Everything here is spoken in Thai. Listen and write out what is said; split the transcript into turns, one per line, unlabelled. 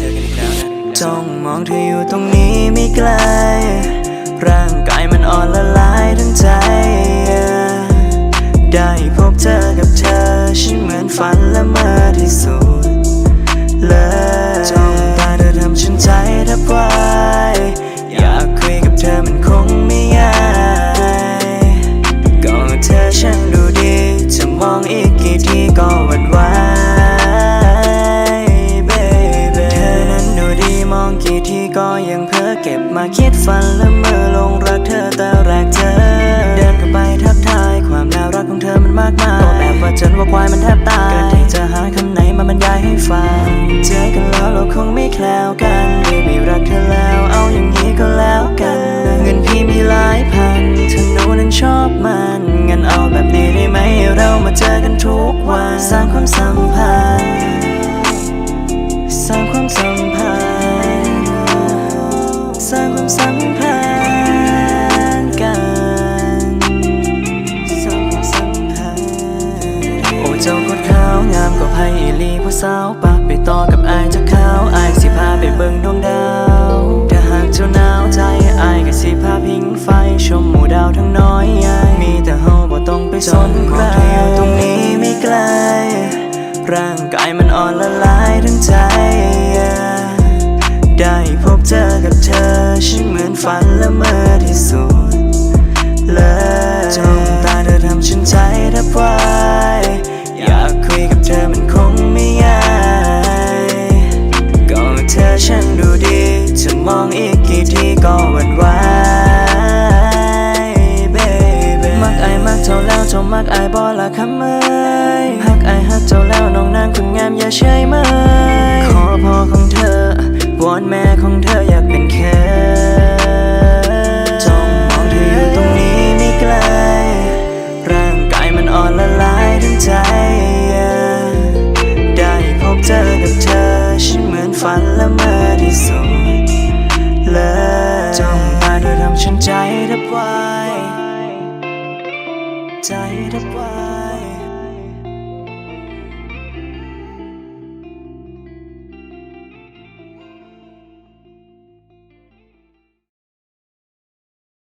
จอกันอีกแล้วนะจ้องมองเธออยู่ตรงนี้ไม่ ได้พบเจอกับเธอฉันเหมือนฝันละเมอที่สุดเลยจ้องตาเธอทำฉันใจแทบวายอยากคุยกับเธอมันคงไม่ง่ายก็เธอช่างดูดีจะมองอีกกี่ทีก็หวั่นไหว baby เธอนั้นดูดีมองกี่ทีก็ยังเพ้อเก็บมาคิดฝันและเมอ แคล้วกัน baby รักเธอแล้ว เอาอย่างนี้ก็แล้วกัน เงินพี่มีหลายพันเธอโน้นั้นชอบมันงั้นเอาแบบนี้ได้ไหม เรามาเจอกันทุกวัน สร้างความสัมพันธ์ สร้างความสัมพันธ์ สร้างความสัมพันธ์กัน สร้างความสัมพันธ์ โอ้เจ้าคนขาวงามกว่าไพ่อีลีผู้สาวปะไปต่อกับอายเจะขา เบิ่งดวงดาวถ้าหากเจ้าหนาวใจอายก็สิพาพิงไฟชมหมู่ดาวทั้งน้อยใหญ่มีแต่เฮาบ่ต้องไปสนใครอยู่ตรงนี้ไม่ไกล ร่างกายมันอ่อนละลายทั้งใจ ได้พบเจอกับเธอฉันเหมือนฝันละเมอที่สุดำเอ้ยฮักอายฮักเจ้าแล้วน้องนางคนงามอย่าเฉยเมขอพ่อของเธอวอนแม่ของเธออยากเป็นแค่จ้องมองเธออยู่ตรงนี้ไม่ไกล ร่างกายมันอ่อนละลายทั้งใจ ได้พบเจอกับเธอฉันเหมือนฝันละเมอที่สุดเลยจ้องตาเธอทำฉันใจแทบวายใจแทบวาย